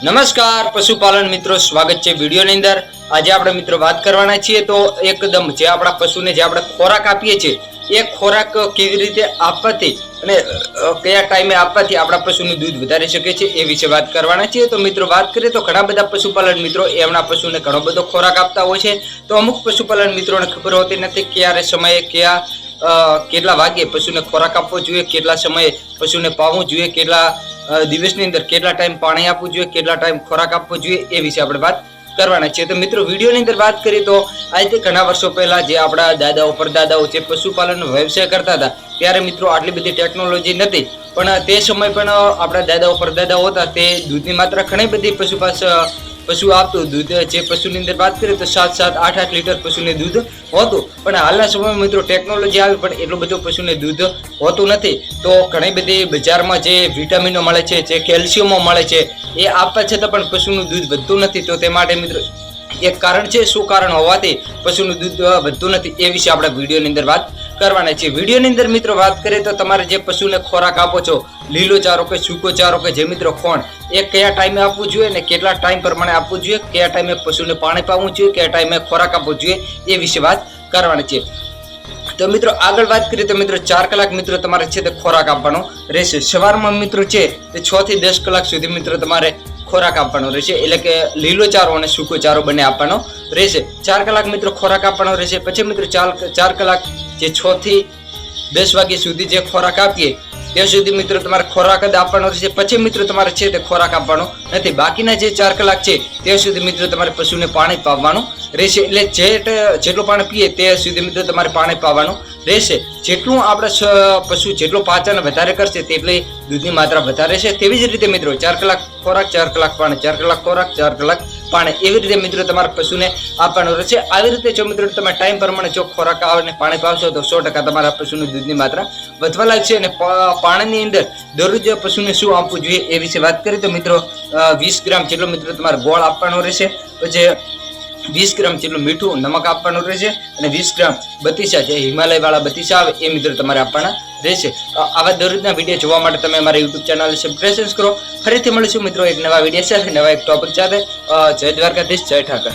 નમસ્કાર, પશુપાલન મિત્રો, સ્વાગત છે વિડીયોની અંદર. આજે આપણે મિત્રો વાત કરવાના છીએ તો એકદમ જે આપણા પશુને જે આપણે ખોરાક આપીએ છીએ, એ ખોરાક કેવી રીતે આપવાથી અને કયા ટાઈમે આપવાથી આપણા પશુનું દૂધ વધારી શકે છે એ વિશે વાત કરવાના છીએ. તો મિત્રો વાત કરીએ તો ઘણા બધા પશુપાલન મિત્રો એમના પશુને ઘણો બધો ખોરાક આપતા હોય છે. તો અમુક પશુપાલન મિત્રોને ખબર હોતી નથી ક્યારે સમયે કયા કેટલા વાગે પશુને ખોરાક આપવો જોઈએ, કેટલા સમયે પશુને પાવવું જોઈએ, કેટલા દિવસની અંદર કેટલા ટાઈમ પાણી આપવું જોઈએ, કેટલા ટાઈમ ખોરાક આપવો જોઈએ એ વિશે આપણે વાત કરવાના છે તો મિત્રો, વિડીયોની અંદર વાત કરીએ તો આજથી ઘણા વર્ષો પહેલાં જે આપણા દાદાઓ, પરદાદાઓ જે પશુપાલનનો વ્યવસાય કરતા હતા, ત્યારે મિત્રો આટલી બધી ટેકનોલોજી નથી પણ તે સમય પણ આપણા દાદાઓ, પરદાદાઓ હતા, તે દૂધની માત્રા ઘણી બધી પશુ પાસે પશુ આપતું દૂધ જે પશુની અંદર વાત કરીએ તો સાત સાત આઠ આઠ લીટર પશુને દૂધ હોતું. પણ હાલના સમયમાં મિત્રો ટેકનોલોજી આવી પણ એટલું બધું પશુને દૂધ હોતું નથી. તો ઘણી બધી બજારમાં જે વિટામિનો મળે છે, જે કેલ્શિયમો મળે છે, એ આપવા છતાં પણ પશુનું દૂધ વધતું નથી. તો તે માટે મિત્રો એક કારણ છે, શું કારણ હોવાથી પશુનું દૂધ વધતું નથી એ વિશે આપણે વિડીયોની અંદર વાત કરવાના છે. વિડીયોની અંદર મિત્રો વાત કરીએ તો તમારે જે પશુને ખોરાક આપો છો લીલો ચારો કે સૂકો ચારો કે જે મિત્રો કોણ એ કયા ટાઈમે આપવું જોઈએ અને કેટલા ટાઈમ પ્રમાણે આપવું જોઈએ, કયા ટાઈમે પશુને પાણી પાવું જોઈએ, કયા ટાઈમે ખોરાક આપવો જોઈએ, એ વિશે વાત કરવાની છે. તો મિત્રો આગળ વાત કરીએ તો મિત્રો ચાર કલાક મિત્રો તમારે છે તે ખોરાક આપવાનો રહેશે. સવારમાં મિત્રો છે તે છ થી દસ કલાક સુધી મિત્રો તમારે ખોરાક આપવાનો રહેશે. એટલે કે લીલો ચારો અને સૂકો ચારો બંને આપવાનો રહેશે. ચાર કલાક મિત્રો ખોરાક આપવાનો રહેશે. પછી મિત્રો ચાર ચાર કલાક જે છ થી દસ વાગ્યા સુધી જે ખોરાક આપીએ ત્યાં સુધી મિત્રો તમારે ખોરાક જ આપવાનો રહેશે. પછી મિત્રો તમારે છે તે ખોરાક આપવાનો નથી. બાકીના જે ચાર કલાક છે, ત્યાં સુધી મિત્રો તમારે પશુને પાણી પાવાનું રહેશે. એટલે જે જેટલું પાણી પીએ તે સુધી મિત્રો તમારે પાણી પાવાનું રહેશે. જેટલું આપણે પશુ જેટલું પાચન વધારે કરશે, તેટલી દૂધની માત્રા વધારે રહેશે. તેવી જ રીતે મિત્રો, ચાર કલાક ખોરાક, ચાર કલાક પાણી, ચાર કલાક ખોરાક, ચાર કલાક પાણી. એવી રીતે મિત્રો તમારા પશુને આપવાનું રહેશે. આવી રીતે જો મિત્રો તમે ટાઈમ પ્રમાણે જો ખોરાક અને પાણી પાવશો તો સો ટકા તમારા પશુની દૂધની માત્રા વધવા લાગશે અને પાણીની અંદર દરરોજ પશુને શું આપવું જોઈએ એ વિશે વાત કરીએ તો મિત્રો વીસ ગ્રામ જેટલો મિત્રો તમારે ગોળ આપવાનો રહેશે. પછી વીસ ગ્રામ જેટલું મીઠું નમક આપવાનું રહેશે અને વીસ ગ્રામ બતીસા જે હિમાલય વાળા બતીસા આવે એ મિત્રો તમારે આપવાના રહેશે. આવા દરરોજના વીડિયો જોવા માટે તમે અમારા યુટ્યુબ ચેનલ સબસ્ક્રાઈબ કરો. ફરીથી મળીશું મિત્રો એક નવા વીડિયો સાથે. નવા એક ટોપિક સાથે. જય દ્વારકાધીશ, જય ઠાકર.